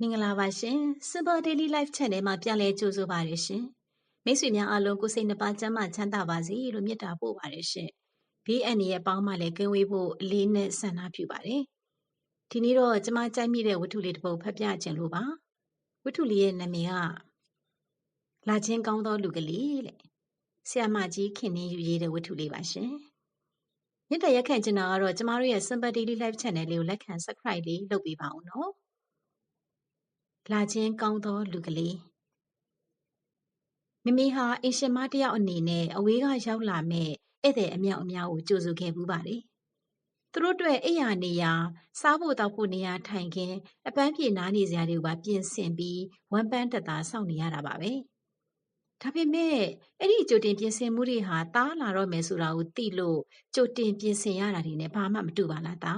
မင်္ဂလာပါရှင် Super Daily Life Channel မှာပြန်လည်ကြိုဆိုပါရရှင်မိတ်ဆွေများအားလုံးကိုစိတ်နှပါကျမ်းမာချမ်းသာပါစေလို့မေတ္တာပို့ပါတယ်ရှင်ဘေးအန္တရာယ်ပေါင်းမှလည်းကင်းဝေးဖို့အလေးနဲ့ဆန္ဒပြုပါတယ်ဒီနေ့တော့ကျမကြိုက်မိတဲ့ဝတ္ထုလေးတစ်ပုဒ်ဖတ်ပြခြင်းလို့ပါဝတ္ထုလေးရဲ့နာမည်ကလာချင်းကောင်းသောလူကလေးတဲ့ဆရာမကြီးခင်နေယူရေးတဲ့ဝတ္ထုလေးပါရှင်မြတ်တရက်ခန့်ကျင်တာကတော့ကျမတို့ရဲ့ Super Daily Life Channel လေးကိုလက်ခံ Subscribe လေးလုပ်ပေးပါဦးနော် လာခြင်းကောင်းသောလူကလေးမိမိဟာအင်ရှင်မတယောက်အနေနဲ့အဝေးကရောက်လာမဲ့ဧည့်သည်အမြောက်အများကိုကြိုဆိုခဲ့ပူးပါတယ်။သူတို့အတွက်အိယာနေရာစားဖို့တောက်ဖို့နေရာထိုင်ခင်းအပန်းဖြေနားနေစရာတွေကိုပါပြင်ဆင်ပြီးဝမ်းပန်းတက်တာစောင့်နေရတာပါပဲ။ဒါပေမဲ့အဲ့ဒီကြိုတင်ပြင်ဆင်မှုတွေဟာတားလာတော့မယ်ဆိုတာကိုသိလို့ကြိုတင်ပြင်ဆင်ရတာတွေနဲ့ဘာမှမတူပါလားတာ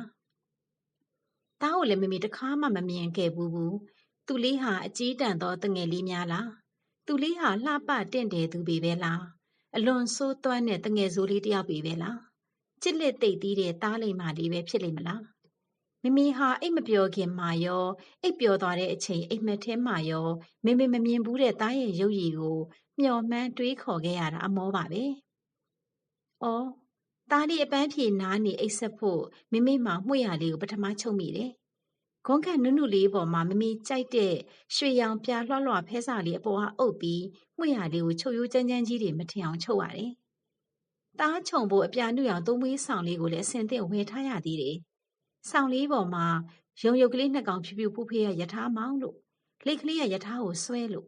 ။တားကိုလည်းမိမိတခါမှမမြင်ခဲ့ဘူးဘူး သူလေးဟာအကြီးတန်းသောတငယ်လေးများလားသူလေးဟာလှပတင့်တယ်သူပေပဲလားအလွန်ဆိုးသွမ်းတဲ့တငယ်ဆိုးလေးတယောက်ပေပဲလားချစ်လက်သိပ်သီးတဲ့သားလိမ္မာလေးပဲဖြစ်လိမ့်မလားမမီဟာအိတ်မပြောခင်မှာရောအိတ်ပြောသွားတဲ့အချိန်အိတ်မက်ထဲမှာရောမမေမမြင်ဘူးတဲ့သားရဲ့ရုပ်ရည်ကိုမျော်မှန်းတွေးခေါ်ခဲ့ရတာအမောပါပဲ။အော်သားလေးအပန်းဖြေနားနေအိတ်ဆက်ဖို့မမေမှမှုရလေးကိုပထမချုပ်မိတယ် ဂွန်ခန့်နုနုလေးပေါ်မှာမမီကြိုက်တဲ့ရွှေရောင်ပြလွှတ်လွှတ်ဖဲစာလေးအပေါ်ဟာအုပ်ပြီးမှွေရလေးကိုချုပ်ရိုးချမ်းချမ်းကြီးတွေမထင်အောင်ချုပ်ရတယ်။တားချုံဖို့အပြာနုရောင်သုံးမွေးဆောင်လေးကိုလည်းအစင်သင့်ဝယ်ထားရသေးတယ်။ဆောင်လေးပေါ်မှာရုံရုပ်ကလေးနှစ်ကောင်ဖြူဖြူဖူးဖေးရယထာမောင်းလို့လက်ကလေးရယထာကိုဆွဲလို့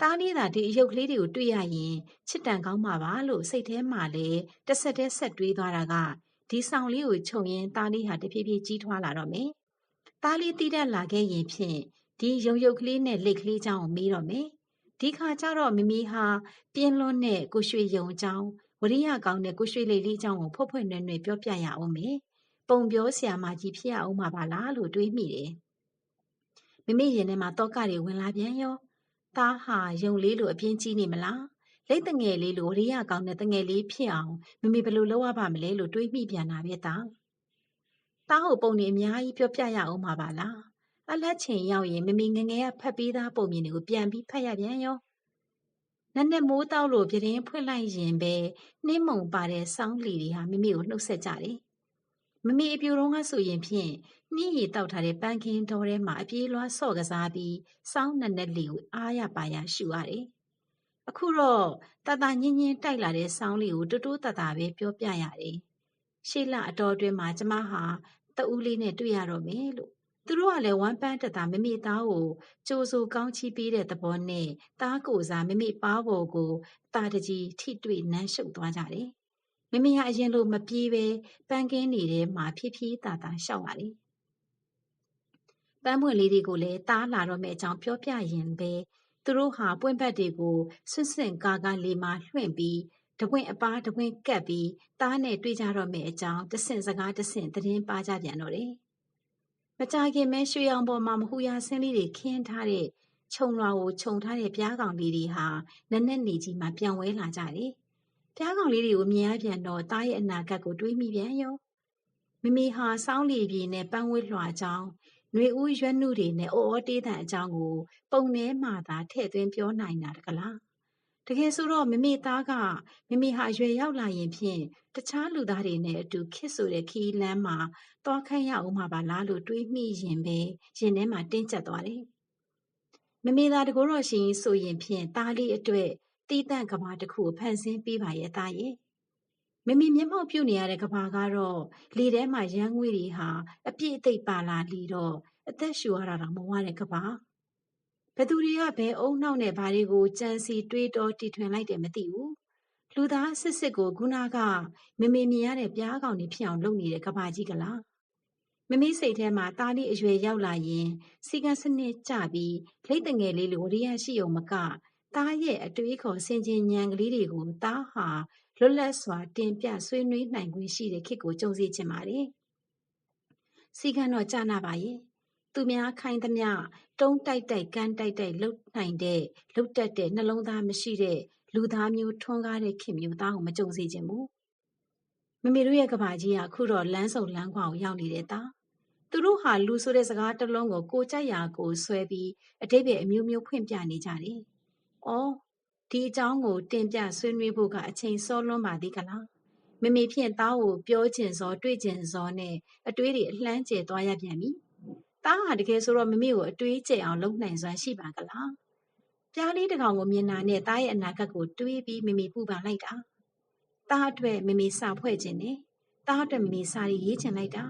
တားလေးသာဒီအယုတ်ကလေးတွေကိုတွေ့ရရင်ချစ်တန်ကောင်းမှာပါလို့စိတ်ထဲမှာလည်းတစ်ဆက်တည်းဆက်တွေးသွားတာကဒီဆောင်လေးကိုခြုံရင်တားလေးဟာတဖြည်းဖြည်းကြီးထွားလာတော့မယ် သားလေးတီးတက်လာခဲ့ရင်ဖြင့်ဒီရုံရုပ်ကလေးနဲ့လက်ကလေးကြောင့်မေးတော့မယ်ဒီခါကျတော့မမီဟာပြင်းလွန်းတဲ့ကိုရွှေယုံကြောင့်ဝရိယကောင်းတဲ့ကိုရွှေလေးလေးကြောင့်ကိုဖွတ်ဖွတ်နွဲ့နွဲ့ပြောပြရအောင်မေပုံပြောဆရာမကြီးဖြစ်ရအောင်ပါပါလားလို့တွေးမိတယ်မမရင်ထဲမှာတော့ကတွေဝင်လာပြန်ရောသားဟာယုံလေးလိုအပြင်းကြီးနေမလားလက်တငယ်လေးလိုဝရိယကောင်းတဲ့တငယ်လေးဖြစ်အောင်မမဘယ်လိုလုပ်ရပါမလဲလို့တွေးမိပြန်တာပဲတာ သားဟိုပုံတွေအများကြီးပြောပြရအောင်ပါပါလားအလက်ချိန်ရောက်ရင်မမီငငယ်ကဖတ်ပြီးသားပုံမြင်တွေကိုပြန်ပြီးဖတ်ရပြန်ရောနက်နက်မိုးတောက်လို့ပြတင်းဖွင့်လိုက်ရင်ပဲနှင်းမုံပါတဲ့စောင်းလီတွေဟာမိမိကိုနှုတ်ဆက်ကြတယ်မမီအပြူတော်ကဆိုရင်ဖြင့်နှင်းရီတောက်ထားတဲ့ပန်းခင်းတော်ထဲမှာအပြေးလွှားဆော့ကစားပြီးစောင်းနက်နက်လီကိုအားရပါရရှူရတယ်အခုတော့တတညင်းညင်းတိုက်လာတဲ့ဆောင်းလီကိုတူတူတတပဲပြောပြရတယ်ရှေ့လအတော်အတွင်းမှာကျမဟာ တဦးလေးနဲ့တွေ့ရတော့မယ်လို့သူတို့ကလည်းဝမ်းပန်းတသာမမေသားကိုကြိုးစိုးကောင်းချီးပေးတဲ့သဘောနဲ့သားကိုစားမမေပါပေါ်ကိုတာတကြီးထိတွေ့နမ်းရှုပ်သွားကြတယ်။မမေဟာအရင်လိုမပြေးပဲပန်းကင်းနေတဲ့မှာဖြည်းဖြည်းတာတာရှောက်ရတယ်။ပန်းပွင့်လေးတွေကိုလည်းတားလာတော့မယ့်အကြောင်းပြောပြရင်ပဲသူတို့ဟာပွင့်ဘက်တွေကိုဆွန့်စင်ကားကားလေးမှလွှင့်ပြီး တပွင့်အပားတပွင့်ကပ်ပြီးသားနဲ့တွေ့ကြတော့မယ့်အကြောင်းတဆင့်စကားတဆင့်သတင်းပါကြပြန်တော့တယ်။မကြခင်မဲရွှေရောင်ပေါ်မှာမဟူရဆင်းလေးတွေခင်းထားတဲ့ခြုံလွာကိုခြုံထားတဲ့ပြားကောင်လေးတွေဟာနက်နက်နေကြီးမှပြန်ဝဲလာကြတယ်။ပြားကောင်လေးတွေကိုမြင်ရပြန်တော့သားရဲ့အနာဂတ်ကိုတွေးမိပြန်ရော။မိမိဟာစောင်းလီပြေနဲ့ပန်းဝဲလွှာကြောင်းຫນွေဦးရွက်နှုတွေနဲ့အော်အော်တေးတန်အကြောင်းကို ပုံထဲမှာသာထည့်သွင်းပြောနိုင်တာတကလား တကယ်ဆိုတော့မမေသားကမမေဟာရွယ်ရောက်လာရင်ဖြင့်တခြားလူသားတွေနဲ့အတူခစ်ဆိုတဲ့ခီးလန်းမှာသွားခန့်ရအောင်မှာပါလားလို့တွေးမိရင်ပဲရင်ထဲမှာတင်းကျပ်သွားတယ်။မမေသားတကိုးတော်ရှင်ဆိုရင်ဖြင့်သားလေးအတွက်တီးတန့်ကဘာတစ်ခုကိုဖန်ဆင်းပေးပါရဲ့သားရဲ့။မမေမျက်မှောက်ပြုတ်နေရတဲ့ကဘာကတော့လေထဲမှာရမ်းငွေတွေဟာအပြည့်အသိပ်ပါလာလီတော့အသက်ရှူရတာတော့မဝတဲ့ကဘာ။ ဘသူတွေကဘယ်အုံနောက်နဲ့ဘာတွေကိုကြံစီတွေးတောတီထွင်လိုက်တယ်မသိဘူးလူသားစစ်စစ်ကိုခုနကမမေမြင်ရတဲ့ပြားကောင်တွေဖြစ်အောင်လုပ်နေတဲ့ကဘာကြီးကလားမမေစိတ်ထဲမှာတားလေးအရွယ်ရောက်လာရင်စီကံစနစ်ကြပြီးလိတ်တငယ်လေးလိုဝရိယရှိုံမကတားရဲ့အတွေးခေါ်ဆင်ခြင်ဉာဏ်ကလေးတွေကိုတားဟာလွတ်လပ်စွာတင်ပြဆွေးနွေးနိုင်ခွင့်ရှိတဲ့ခေတ်ကိုကြုံစီချင်ပါတယ်စီကံတော့ကြာနာပါရဲ့ သူများခိုင်းသမျှတုံးတိုက်တိုက်ကန်းတိုက်တိုက်လှုပ်နိုင်တဲ့လှုပ်တတ်တဲ့နှလုံးသားမရှိတဲ့လူသားမျိုးထွန်းကားတဲ့ခင်မျိုးသားကိုမကြုံစေချင်ဘူးမမေတို့ရဲ့ကဘာကြီးကအခုတော့လမ်းစုံလမ်းခွာကိုရောက်နေတဲ့သားသူတို့ဟာလူဆိုတဲ့စကားတစ်လုံးကိုကိုကြိုက်ရာကိုဆွဲပြီးအတိတ်ပဲအမျိုးမျိုးဖွင့်ပြနေကြတယ်။အော်ဒီအကြောင်းကိုတင်ပြဆွေးနွေးဖို့ကအချိန်စောလွန်းပါသေးကလား။မမေဖြင့်သားကိုပြောကျင်စော တွေ့ကျင်စောနဲ့အတွေးတွေအလှမ်းကျဲသွားရပြန်ပြီ။ သားဟာတကယ်ဆိုတော့မမေကိုအတွေးကျဲအောင်လုပ်နိုင်စွမ်းရှိပါကလား။ပြားလေးတစ်ကောင်ကိုမြင်တာနဲ့သားရဲ့အနာဂတ်ကိုတွေးပြီးမမေပူပန်လိုက်တာ။သားအတွက်မမေစာဖွဲ့ခြင်းနဲ့သားအတွက်မမေစာရေးချင်လိုက်တာ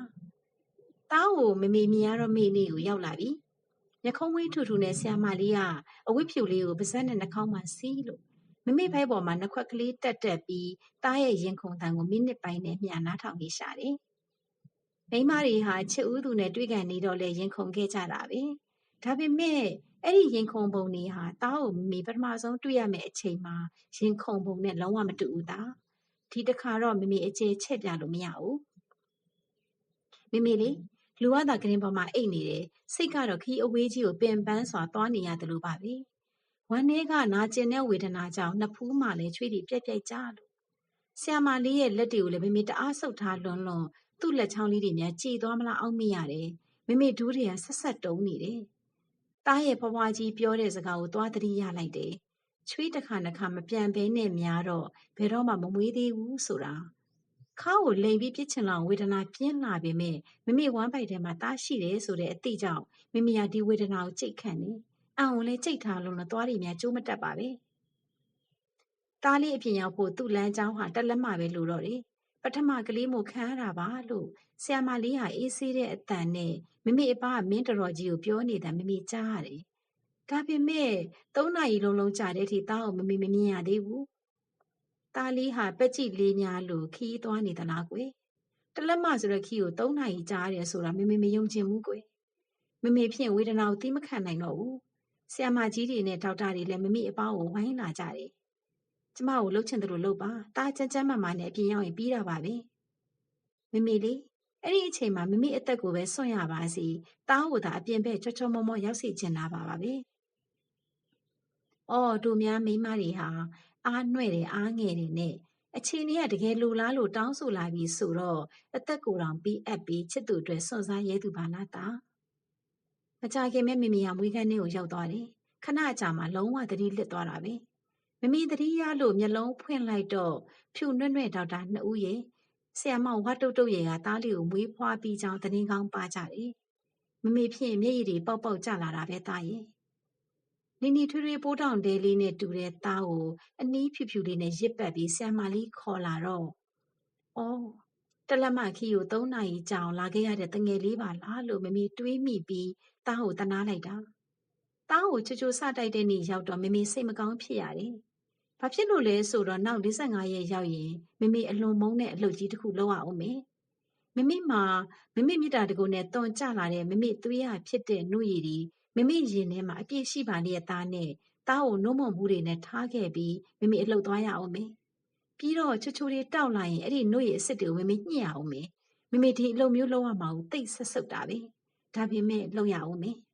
။သားကိုမမေမြင်ရတော့မေနေ့ကိုရောက်လာပြီ။မျက်ခုံးဝေးထူထူနဲ့ဆရာမလေးကအဝတ်ဖြူလေးကိုပါးစပ်နဲ့နှာခေါင်းမှာစီးလို့မမေဖိုက်ပေါ်မှာနှခွက်ကလေးတက်တက်ပြီးသားရဲ့ရင်ခုန်တန်ကိုမိနစ်ပိုင်းနဲ့မျှနားထောင်နေရှာတယ်။ မိန်းမတွေဟာချစ်ဦးသူနဲ့တွေ့ကန်နေတော့လဲရင်ခုန်ခဲ့ကြတာပဲ။ဒါပေမဲ့အဲ့ဒီရင်ခုန်ပုံတွေဟာသားကိုမမေပထမဆုံးတွေ့ရမယ့်အချိန်မှာရင်ခုန်ပုံနဲ့လုံးဝမတူဘူးသား။ဒီတစ်ခါတော့မမေအကျေချက်ပြလို့မရဘူး။မမေလေးလူဝသာကရင်ပေါ်မှာအိတ်နေတယ်စိတ်ကတော့ခီးအဝေးကြီးကိုပင်ပန်းစွာသွားနေရတယ်လို့ပါပဲဝမ်းထဲကနာကျင်တဲ့ဝေဒနာကြောင့်နှစ်ဖူးမှလည်းချွေးတွေပြက်ပြက်ကြလို့ဆရာမလေးရဲ့လက်တွေကိုလည်းမမေတအားဆုပ်ထားလွန်းလွန်း သူ့လက်ချောင်းလေးတွေများကြည်သွားမလားအောက်မိရတယ်မမေဒူးတွေကဆက်ဆက်တုံးနေတယ်တားရဲ့ဖွားဖွားကြီးပြောတဲ့စကားကိုသွားသတိရလိုက်တယ်ချွေးတစ်ခါတစ်ခါမပြန်ဘဲနဲ့များတော့ဘယ်တော့မှမမွေးသေးဘူးဆိုတာခါကိုလိန်ပြီးပြစ်ချင်လောက်ဝေဒနာပြင်းလာပေမဲ့မမေဝမ်းပိုက်ထဲမှာတားရှိတယ်ဆိုတဲ့အသိကြောင့်မမေကဒီဝေဒနာကိုကြိတ်ခံနေအံကိုလည်းကြိတ်ထားလို့တော့သွားရည်များကျိုးမတက်ပါပဲတားလေးအပြင်ရောက်ဖို့သူ့လမ်းကြောင်းဟာတက်လက်မှပဲလို့တော့တယ်ပ ထမကလေးမို့ခံရတာပါလို့ဆရာမလေးဟာအေးဆေးတဲ့အတန်နဲ့မမေအပကမင်းတော်ကြီးကိုပြောနေတာမမေကြားရတယ်ဒါပေမဲ့သုံးနာရီလုံးလုံးကြာတဲ့အထိတားကိုမမေမမြင်ရသေးဘူးသားလေးဟာပက်ကြည့်လေးများလို့ခီးသွားနေသလားကွယ်တလက်မဆိုတဲ့ခီးကို၃နာရီကြာရတယ်ဆိုတာမမေမယုံချင်ဘူးကွယ်မမေဖြင့်ဝေဒနာကိုသိမခံနိုင်တော့ဘူးဆရာမကြီးတွေနဲ့ဒေါက်တာတွေလည်းမမေအပေါင်းကိုဝိုင်းလာကြတယ် ကျမကိုလှုပ်ချင်တယ်လို့လှုပ်ပါတားချမ်းချမ်းမမနဲ့အပြင်ရောက်ရင်ပြီးတာပါပဲမမေလေးအဲ့ဒီအချိန်မှာမမေအသက်ကိုပဲစွန့်ရပါစီတားကိုသာအပြင်ဘက်ချောချောမောမောရောက်စီချင်တာပါပါပဲအော်တို့များမိမတွေဟာအားနှဲ့တယ်အားငယ်တယ်နဲ့အချိန်လေးကတကယ်လိုလားလို့တောင်းဆိုလာပြီဆိုတော့အသက်ကိုယ်တောင်ပြီးအပ်ပြီးချစ်သူအတွက်စွန့်စားရဲသူပါလားတာမကြခင်မဲ့မိမိဟာမွေးခန်းထဲကိုရောက်သွားတယ်ခဏကြာမှလုံးဝသတိလစ်သွားတာပဲ မမီသတိရလို့မျက်လုံးဖွင့်လိုက်တော့ဖြူနွဲ့နွဲ့ဒေါက်တာနှစ်ဦးရဲ့ဆရာမဝါတုတ်တုတ်ရဲ့ကသားလေးကိုမွေးဖွားပြီးကြောင်းသတင်းကောင်းပါကြတယ်မမေဖြင့်မျက်ရည်တွေပေါက်ပေါက်ကျလာတာပဲသားရဲ့နီနီထွေးထွေးပိုးတောင်တဲလေးနဲ့တူတဲ့သားကိုအနီးဖြူဖြူလေးနဲ့ရစ်ပတ်ပြီးဆရာမလေးခေါ်လာတော့။အော်တလက်မခီကို၃နာရီကြာအောင်လာခဲ့ရတဲ့တငယ်လေးပါလားလို့မမေတွေးမိပြီးသားကိုတနာလိုက်တာ။သားကိုချိုချိုစတိုက်တဲ့နေ့ရောက်တော့မမေစိတ်မကောင်းဖြစ်ရတယ်။ ဘာဖြစ်လို့လဲဆိုတော့နောက်45ရက်ရောက်ရင်မမေအလွန်မုန်းတဲ့အလုပ်ကြီးတစ်ခုလုပ်ရအောင်မယ်။မမေမှာမမေမြစ်တာတကူနဲ့တွန်ကြလာတဲ့မမေသွေးရဖြစ်တဲ့နှုတ်ရည်ဒီမမေရင်ထဲမှာအပြည့်ရှိပါလျက်သားနဲ့သားကိုနှုတ်မုံဘူးတွေနဲ့ထားခဲ့ပြီးမမေအလှုပ်သွားရအောင်မယ်။ပြီးတော့ချိုချိုတွေတောက်လာရင်အဲ့ဒီနှုတ်ရည်အစ်စ်တွေကိုမမေညှစ်ရအောင်မယ်။မမေဒီအလုပ်မျိုးလုပ်ရမှာကိုတိတ်ဆက်ဆုပ်တာပဲ။ဒါပေမဲ့လုပ်ရအောင်မယ်။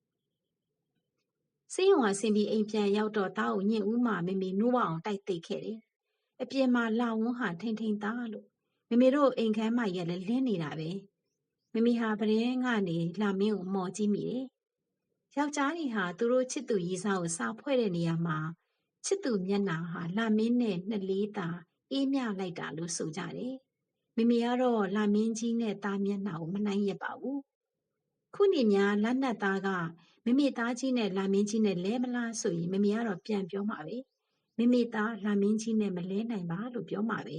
စေးရုံကဆင်းပြီးအိမ်ပြန်ရောက်တော့သားကိုညှင့်ဦးမှမမေနှိုးအောင်တိုက်သိခဲ့တယ်။အပြင်မှာလာဝန်းဟာထိန်ထိန်သားလို့မမေတို့အိမ်ခန်းမကြီးကလည်းလင်းနေတာပဲ။မမေဟာပရင်ကနေလာမင်းကိုမော်ကြည့်မိတယ်ယောက်ျားတွေဟာသူတို့ချစ်သူရည်စားကိုစာဖွဲ့တဲ့နေရာမှာချစ်သူမျက်နှာဟာလာမင်းနဲ့နှစ်လေးသာအေးမြလိုက်တာလို့ဆိုကြတယ်။မိမိကတော့လာမင်းကြီးနဲ့သားမျက်နှာကိုမနိုင်ရပါဘူး။ခုနေများလက်နက်သားက မိမိသားကြီးနဲ့လာမင်းကြီးနဲ့လဲမလားဆိုရင်မိမိကတော့ပြန်ပြောမှာပဲ။မိမိသားလာမင်းကြီးနဲ့မလဲနိုင်ပါလို့ပြောမှာပဲ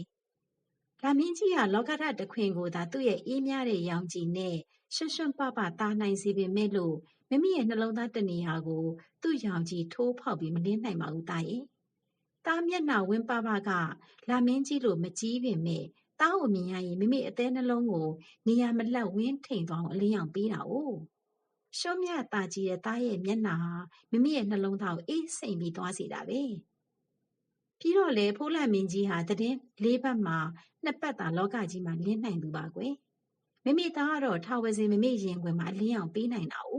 ။လာမင်းကြီးကလောကဓာတ်တခွင်ကိုသာသူ့ရဲ့အေးမြတဲ့ရောင်ကြီးနဲ့ရွှွှွှွပပသားနိုင်စေပေမဲ့လို့မိမိရဲ့နှလုံးသားတနေရာကိုသူ့ရောင်ကြီးထိုးဖောက်ပြီးမလင်းနိုင်ပါဘူးတာရဲ့။သားမျက်နှာဝင်းပပကလာမင်းကြီးလိုမကြီးပင်မဲ့သားကိုမြင်ရရင်မိမိအသေးနှလုံးကိုနေရာမလတ်ဝင်းထိန်သွားအောင်အလင်းရောင်ပေးတာ哦။ ရှုံးမြတာကြီးရဲ့သားရဲ့မျက်နှာဟာမိမိရဲ့နှလုံးသားကိုအေးစိမ်ပြီးသွားစေတာပဲ။ပြီးတော့လေဖိုးလာမင်းကြီးဟာတည်င်းလေးဘက်မှာနှစ်ပတ်သာလောကကြီးမှာလင်းနိုင်သူပါကွယ်။မိမိသားကတော့ထာဝစဉ်မိမိရင်ခွင်မှာအလင်းရောင်ပေးနိုင်တာ哦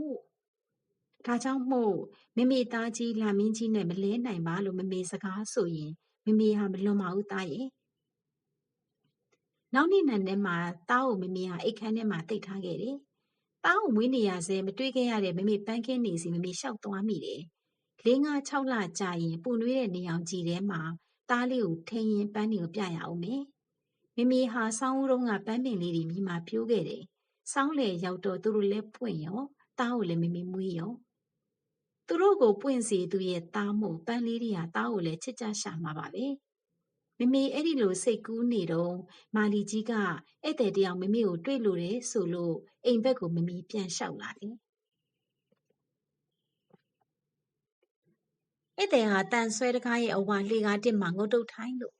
။ဒါကြောင့်မို့မမေသားကြီးလာမင်းကြီးနဲ့မလဲနိုင်ပါလို့မမေစကားဆိုရင်မမေဟာမလွန်ပါဘူးသားရဲ့နောက်နေ့နံထဲမှာသားကိုမမေဟာအိတ်ခမ်းထဲမှာတိတ်ထားခဲ့တယ် သားကိုမွေးနေရဆဲမတွေးခဲ့ရတဲ့မမေပန်းခင်းနေစီမမေလျှောက်သွားမိတယ်။လေးငါး၆လကြာရင်ပူနွေးတဲ့နေအောင်ကြည်ထဲမှာသားလေးကိုထိန်ရင်ပန်းတွေကိုပြရအောင်မယ်။မမေဟာဆောင်းဦးတုံးကပန်းပင်လေးတွေမိမှာပြိုးခဲ့တယ်။ဆောင်းလေရောက်တော့သူတို့လည်းပွင့်ရောသားကိုလည်းမမေမွေးရောသူတို့ကိုပွင့်စီသူရဲ့သားမို့ပန်းလေးတွေဟာသားကိုလည်းချစ်ကြရှာမှာပါပဲ။ မမေအဲ့ဒီလိုစိတ်ကူးနေတော့မာလီကြီးကဧည့်သည်တယောက်မမေကိုတွေ့လို့တယ်ဆိုလို့အိမ်ဘက်ကိုမမေပြန်လျှောက်လာတယ်။ဧည့်သည်ဟာတန်ဆွဲတကားရဲ့အဝါလှေကားတစ်မှာငုတ်တုတ်ထိုင်းလို့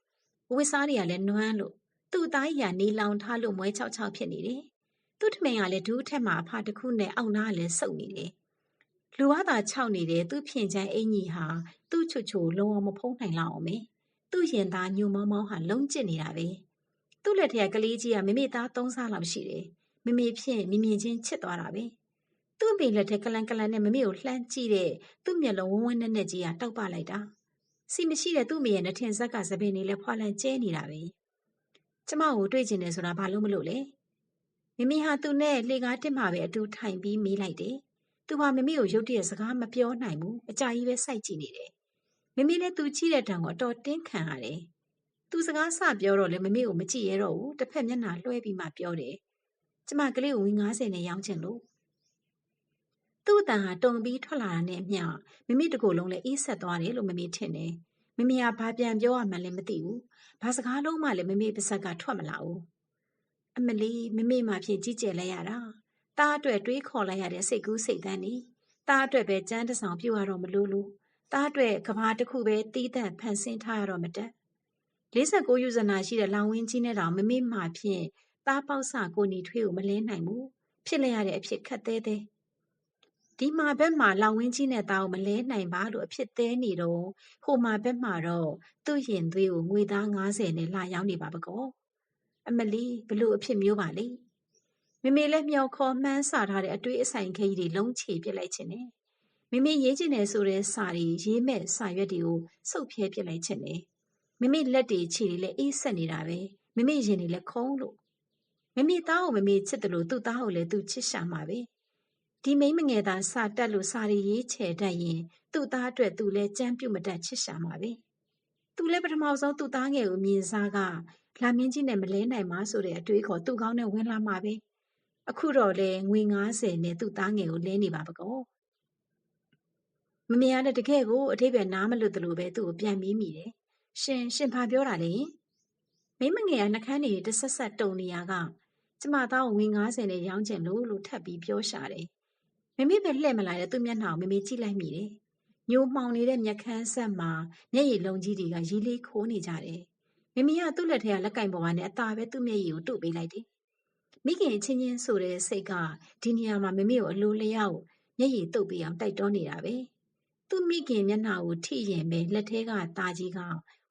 ဝစ်စားတွေကလည်းနွမ်းလို့သူ့အသားကြီးကနေလောင်ထားလို့မွဲချောက်ချောက်ဖြစ်နေတယ်။သူ့ထမိန်ကလည်းဒူးထက်မှာအဖတစ်ခုနဲ့အောက်နားကလည်းစုပ်နေတယ်။လူဝါသာခြောက်နေတဲ့သူ့ဖြင်ချမ်းအင်ကြီးဟာသူ့ချွတ်ချိုလုံးဝမဖုံးနိုင်လောက်အောင်ပဲ။ သူ့ရင်သားညိုမောင်းမောင်းဟာလုံးကျစ်နေတာပဲ။သူ့လက်ထက်ကလေးကြီးကမမေသားသုံးစားလောက်ရှိတယ်။မမေဖြင့်မြင်မြင်ချင်းချစ်သွားတာပဲ။သူ့အမေလက်ထက်ကလန်ကလန်နဲ့မမေကိုလှမ်းကြည့်တဲ့သူ့မျက်လုံးဝန်းဝန်းနဲ့နဲ့ကြီးကတောက်ပလိုက်တာ။စီမရှိတဲ့သူ့မေရဲ့နှထင်ဆက်ကသပင်လေးလည်းဖွာလန့်ကျဲနေတာပဲ။ကျမကိုတွေ့ကျင်တယ်ဆိုတာဘာလို့မလို့လဲ။မမေဟာသူနဲ့လှေကားတစ်မှာပဲအတူထိုင်ပြီးမေးလိုက်တယ်။သူဟာမမေကိုရုတ်တရက်စကားမပြောနိုင်ဘူး။အကြာကြီးပဲစိုက်ကြည့်နေတယ်။ မမေလည်းသူကြည့်တဲ့တံကိုအတော်တင်းခံရတယ်။သူစကားစပြောတော့လည်းမမေကိုမကြည့်ရတော့ဘူး။တစ်ဖက်မျက်နှာလွှဲပြီးမှပြောတယ်။ကျမကလေးကိုဝင်90နဲ့ရောင်းချင်လို့သူ့အတန်ဟာတုံပြီးထွက်လာတာနဲ့အမျှမမေတကူလုံးလည်းအေးဆက်သွားတယ်လို့မမေထင်တယ်။မမေကဘာပြန်ပြောရမှန်းလည်းမသိဘူး။ဘာစကားလုံးမှလည်းမမေပါဇက်ကထွက်မလာဘူး။အမလီမမေမှဖြစ်ကြီးကျယ်လိုက်ရတာ။ตาအတွက်တွေးခေါ်လိုက်ရတဲ့စိတ်ကူးစိတ်သန်းနေ။ตาအတွက်ပဲကြမ်းတဆောင်ပြုတ်ရတော့မလို့လို့။ သားအတွက်ကဘာတစ်ခုပဲတီးသန့်ဖန်ဆင်းထားရတော့မတက်49ယူဇနာရှိတဲ့လောင်ဝင်းကြီးနဲ့တောင်မမေ့မှဖြင့်သားပေါက်စကိုနီထွေးကိုမလဲနိုင်ဘူးဖြစ်လျရတဲ့အဖြစ်ခက်သေးသေးဒီမှာဘက်မှာလောင်ဝင်းကြီးနဲ့သားကိုမလဲနိုင်ပါလို့အဖြစ်သေးနေတော့ဟိုမှာဘက်မှာတော့သူ့ရင်သွေးကိုငွေသား90နဲ့လာရောက်နေပါပကောအမလီဘလို့အဖြစ်မျိုးပါလိမ့်မမေလည်းမျောခေါ်မှန်းဆထားတဲ့အတွေးအဆိုင်ခဲကြီးတွေလုံးချေပြစ်လိုက်ခြင်းနဲ့ မမေရေးချင်တယ်ဆိုတဲ့စာတွေရေးမဲ့စာရွက်တွေကိုစုပ်ဖြဲပစ်လိုက်ခြင်းနဲ့မမေလက်တွေခြေတွေလည်းအေးဆက်နေတာပဲမမေရင်တွေလည်းခုံးလို့မမေသားကိုမမေချစ်တယ်လို့သူ့သားကိုလည်းသူချစ်ရှာမှာပဲဒီမိန်းမငယ်သားစာတက်လို့စာရီရေးချယ်တတ်ရင်သူ့သားအတွက်သူလည်းကြမ်းပြုတ်မတတ်ချစ်ရှာမှာပဲသူလည်းပထမဆုံးသူ့သားငယ်ကိုမြင်စားကလာမင်းကြီးနဲ့မလဲနိုင်မှာဆိုတဲ့အတွေးခေါ်သူ့ကောင်းနဲ့ဝင်လာမှာပဲအခုတော့လေငွေ90နဲ့သူ့သားငယ်ကိုလဲနေပါပကော မမေရတဲ့တကယ်ကိုအထိပ္ပယ်နားမလွတ်သလိုပဲသူ့ကိုပြန်ပြီးမိတယ်ရှင်ရှင်ဘာပြောတာလဲမိမငယ်ကနှကန်းနေတဆက်ဆက်တုံနေရကကျမသားကိုငွေ90နဲ့ရောင်းချင်လို့လို့ထပ်ပြီးပြောရှာတယ်မမေပဲလှည့်မလာတဲ့သူ့မျက်နှာကိုမမေကြည့်လိုက်မိတယ်။ညိုမှောင်နေတဲ့မျက်ခမ်းဆက်မှာမျက်ရည်လုံးကြီးတွေကရီးလေးခိုးနေကြတယ်။မမေကသူ့လက်ထဲကလက်ကင်ပေါ်ကနေအသာပဲသူ့မျက်ရည်ကိုတို့ပေးလိုက်တယ်။မိခင်ချင်းချင်းဆိုတဲ့စိတ်ကဒီနေရာမှာမမေကိုအလိုလျောက်မျက်ရည်တုပ်ပေးအောင်တိုက်တွန်းနေတာပဲ။ သူ့မိခင်မျက်နှာကိုထိရင်ပဲလက်ထဲကตาကြီးက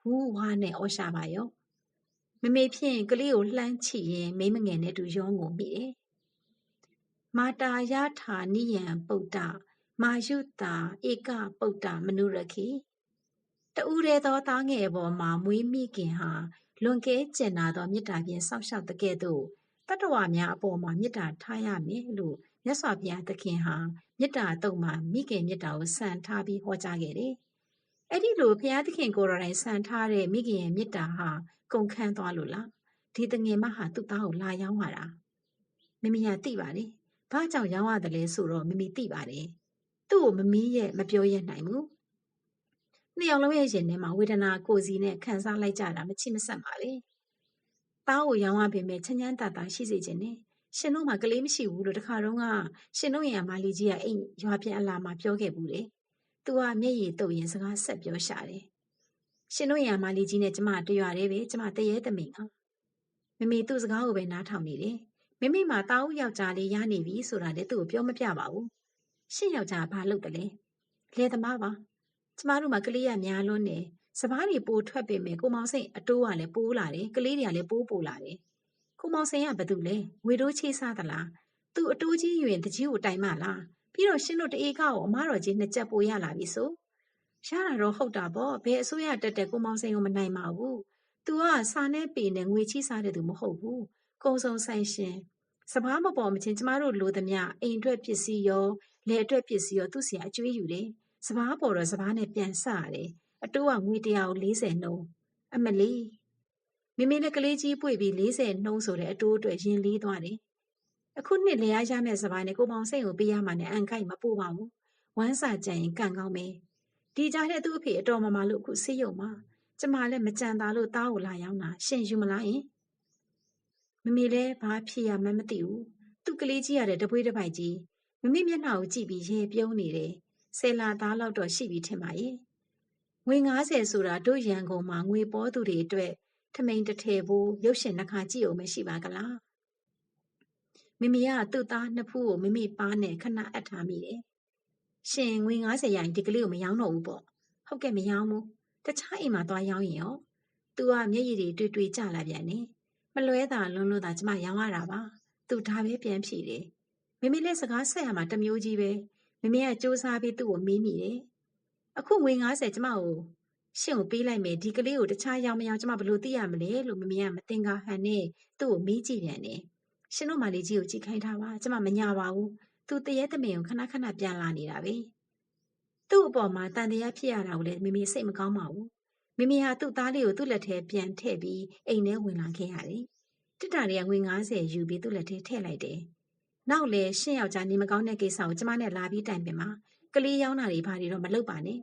ဝူးဝါးနဲ့အော်ရှာပါရော။မမေဖြင့်ကလေးကိုလှမ်းချရင်မိမငယ်နဲ့တူရောငုံမိတယ်။မာတာယထာနိယံပုဒ္ဒမာယုတာဧကပုဒ္ဒမနုရခိတူရဲသောသားငယ်ပေါ်မှာမွေးမိခင်ဟာလွန်ကဲကျင်နာသောမေတ္တာဖြင့်စောင့်ရှောက်တဲ့ကဲ့သို့တတ္တဝါများအပေါ်မှာမေတ္တာထားရမည်လို့ မြတ်စွာဘုရားသခင်ဟာမေတ္တာတုံမှာမိခင်မေတ္တာကိုဆန်ထားပြီးဟောကြားခဲ့တယ်။အဲ့ဒီလိုဘုရားသခင်ကိုယ်တော်တိုင်ဆန်ထားတဲ့မိခင်ရဲ့မေတ္တာဟာကုန်ခန်းသွားလို့လားဒီတငယ်မဟာသူ့သားကိုလာရောက်လာတာမိမိကသိပါလေဘာကြောင့်ရောင်းရတယ်လဲဆိုတော့မမီသိပါတယ်သူ့ကိုမမီးရဲ့မပြောရနိုင်ဘူးနှစ်ယောက်လုံးရဲ့ရင်ထဲမှာဝေဒနာကိုစီနဲ့ခံစားလိုက်ကြတာမချိမဆက်ပါပဲသားကိုရောင်းရပေမဲ့ချမ်းချမ်းသာသာရှိစေခြင်းနဲ့ ရှင်တို့မှကလေးမရှိဘူးလို့တခါတော့ကရှင်တို့ရဲ့အမလီကြီးကအိမ်ရွာပြန်အလာမှာပြောခဲ့ဘူးလေသူကမျက်ရည်တုပ်ရင်စကားဆက်ပြောရှာတယ်ရှင်တို့ရဲ့အမလီကြီးနဲ့ကျမတရွာတည်းပဲကျမတရေတမိန်ကမမေသူ့စကားကိုပဲနားထောင်နေတယ်မိမိမှာတာဦးယောက်ျားလေးရနေပြီဆိုတာလည်းသူ့ကိုပြောမပြပါဘူးရှင့်ယောက်ျားဘာလုပ်တယ်လဲလဲသမားပါကျမတို့မှာကလေးရများလွန်းနေစပားတွေပိုထွက်ပေမဲ့ကိုမောင်စိတ်အတိုးကလည်းပိုးလာတယ်ကလေးတွေကလည်းပိုးပိုးလာတယ် ကိုမောင်စိန်ကဘာတူလဲငွေတိုးချေးစားသလားသူအတိုးကြီးယူရင်တကြီးကိုတိုင်မလားပြီးတော့ရှင်းတို့တအေးကောက်အမတော်ကြီးနှစ်ချက်ပိုရလာပြီဆိုရတာတော့ဟုတ်တာပေါ့ဘယ်အစိုးရတက်တဲ့ကိုမောင်စိန်ကိုမနိုင်ပါဘူး။ तू ကစာနဲ့ပေနဲ့ငွေချိစားတဲ့သူမဟုတ်ဘူးကုံစုံဆိုင်ရှင်စပားမပေါ်မချင်းကျမတို့လိုသမျှအိမ်အတွက်ပစ္စည်းရောလယ်အတွက်ပစ္စည်းရောသူ့စီကအကျွေးယူတယ်စပားပေါ်တော့စပားနဲ့ပြန်ဆရတယ်အတိုးကငွေ100ကို40နှုန်းအမလီ မိမိနဲ့ကလေးကြီးပွေပြီး40နှုန်းဆိုတဲ့အတိုးအတွက်ရင်လေးသွားတယ်အခုနှစ်လေရရမယ့်စပားနဲ့ကိုပေါင်စိတ်ကိုပေးရမှနဲ့အန်ခိုက်မပို့ပါဘူးဝမ်းစာကြံရင်ကန့်ကောင်းမယ်ဒီကြားတဲ့သူ့အဖေအတော်မမလို့အခုဆေးရုံမှာကျမလည်းမကြံသားလို့တားကိုလာရောက်တာရှင်ယူမလားယင်မမေလည်းဘာဖြစ်ရမှန်းမသိဘူးသူ့ကလေးကြီးရတဲ့တပွေးတစ်ပိုက်ကြီးမမေမျက်နှာကိုကြည့်ပြီးရေပြုံးနေတယ်ဆယ်လာသားလောက်တော့ရှိပြီထင်ပါရဲ့ငွေ90ဆိုတာတို့ရန်ကုန်မှာငွေပေါ်သူတွေအတွက် ထမိန်တစ်ထည်ဖို့ရုပ်ရှင်နှခါကြည့်အောင်မရှိပါကလားမိမိကသူ့သားနှစ်ဖူးကိုမိမိပါနဲ့ခဏအပ်ထားမိတယ်ရှင်ငွေ90ရိုင်ဒီကလေးကိုမယောင်းတော့ဘူးပေါ့ဟုတ်ကဲ့မယောင်းဘူးတခြားအိမ်မှာသွားရောင်းရင်ရောသူကမျက်ရည်တွေတွေ့တွေ့ကြလာပြန်နေမလွဲတာလွန်းလို့သာကျမရောင်းရတာပါသူဒါပဲပြန်ဖြေတယ်မိမိလည်းစကားဆက်ရမှာတမျိုးကြီးပဲမိမိကစူးစမ်းပြီးသူ့ကိုမေးမိတယ်အခုငွေ90ကျမကို ရှင့်ကိုပေးလိုက်မယ်ဒီကလေးကိုတခြားရောင်းမရောင်းကျမဘယ်လိုသိရမလဲလို့မမေကမတင်ကားဟန်နဲ့သူ့ကိုမေးကြည့်ပြန်တယ်ရှင်တို့မလေးကြီးကိုကြည့်ခိုင်းထားပါကျမမညာပါဘူးသူတရေသမင်ကိုခဏခဏပြန်လာနေတာပဲသူ့အပေါ်မှာတန်တရားဖြစ်ရတာကိုလည်းမိမိစိတ်မကောင်းပါဘူးမိမိဟာသူ့သားလေးကိုသူ့လက်ထဲပြန်ထည့်ပြီးအိမ်ထဲဝင်လာခဲ့ရတယ်တစ်တာတွေကငွေ90ယူပြီးသူ့လက်ထဲထည့်လိုက်တယ်နောက်လေရှင့်ယောက်ျားနေမကောင်းတဲ့ကိစ္စကိုကျမနဲ့လာပြီးတိုင်ပင်မှာကလေးရောင်းတာတွေဘာတွေတော့မလုပ်ပါနဲ့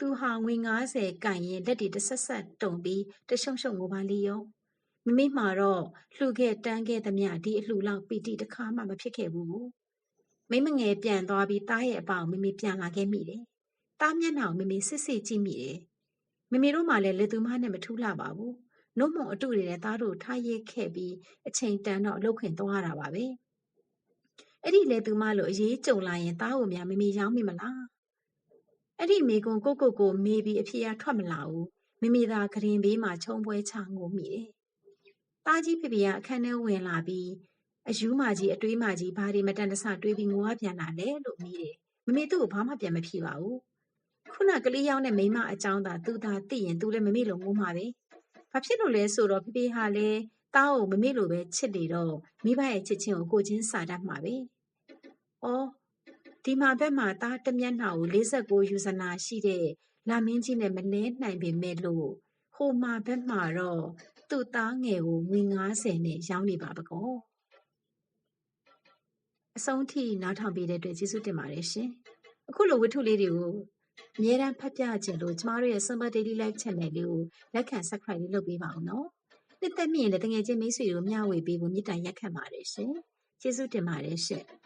သူဟာငွေ90ကန်ရင်လက်တွေတဆက်ဆက်တုံပြီးတရှုံရှုံငိုပါလီရောမိမိမှာတော့လှူခဲ့တန်းခဲ့သမျှဒီအလှူလောက်ပီတိတစ်ခါမှမဖြစ်ခဲ့ဘူးမိမငယ်ပြန်သွားပြီးတားရဲ့အပေါင်မိမိပြန်လာခဲ့မိတယ်တားမျက်နှာကိုမိမိစစ်စစ်ကြည့်မိတယ်မိမိတို့မှလည်းလက်သူမနဲ့မထူးလှပါဘူးနှုတ်မုံအတူတွေနဲ့သားတို့ထားရိတ်ခဲ့ပြီးအချိန်တန်တော့အလုတ်ခွင်သွားရတာပါပဲအဲ့ဒီလေသူမလို့အရေးကြုံလာရင်သားကိုများမိမိရောင်းမိမလား အဲ့ဒီမိကွန်ကိုကိုကိုမေးပြီးအဖေကထွက်မလာဘူးမိမိသာဂရင်ဘေးမှာခြုံပွဲချငိုမိတယ်သားကြီးဖေဖေကအခန်းထဲဝင်လာပြီးအယူမကြီးအတွေးမကြီးဘာတွေမတန်တဆတွေးပြီးငိုရပြန်လာလဲလို့မေးတယ်မမေသူ့ကိုဘာမှပြန်မဖြေပါဘူးခုနကလေးရောက်တဲ့မိမအကြောင်းသာသူသာသိရင်သူလည်းမမေ့လို့ငိုမှာပဲဘာဖြစ်လို့လဲဆိုတော့ဖေဖေဟာလည်းတားကိုမမေ့လို့ပဲချစ်နေတော့မိဘရဲ့ချစ်ချင်းကိုကိုချင်းစာတတ်မှာပဲ။အော် ဒီမှာဘက်မှာတားတမျက်နှာကို46ယူဇနာရှိတဲ့လာမင်းကြီးနဲ့မလဲနိုင်ပေမဲ့လို့ဟိုမှာဘက်မှာတော့သူ့သားငယ်ကိုငွေ90နဲ့ရောင်းနေပါပကော။အဆုံးထိနားထောင်ပေးတဲ့အတွက်ကျေးဇူးတင်ပါတယ်ရှင်။အခုလိုဝတ္ထုလေးတွေကိုအများအားဖတ်ပြခြင်းလို့ကျမတို့ရဲ့ Summer Daily Life Channel လေးကိုလက်ခံ Subscribe လေးလုပ်ပေးပါအောင်နော်။နှစ်သက်မြင့်လည်းတကယ်ချင်းမိတ်ဆွေတို့မျှဝေပေးဖို့မေတ္တာရက်ခံပါတယ်ရှင်။ကျေးဇူးတင်ပါတယ်ရှင်။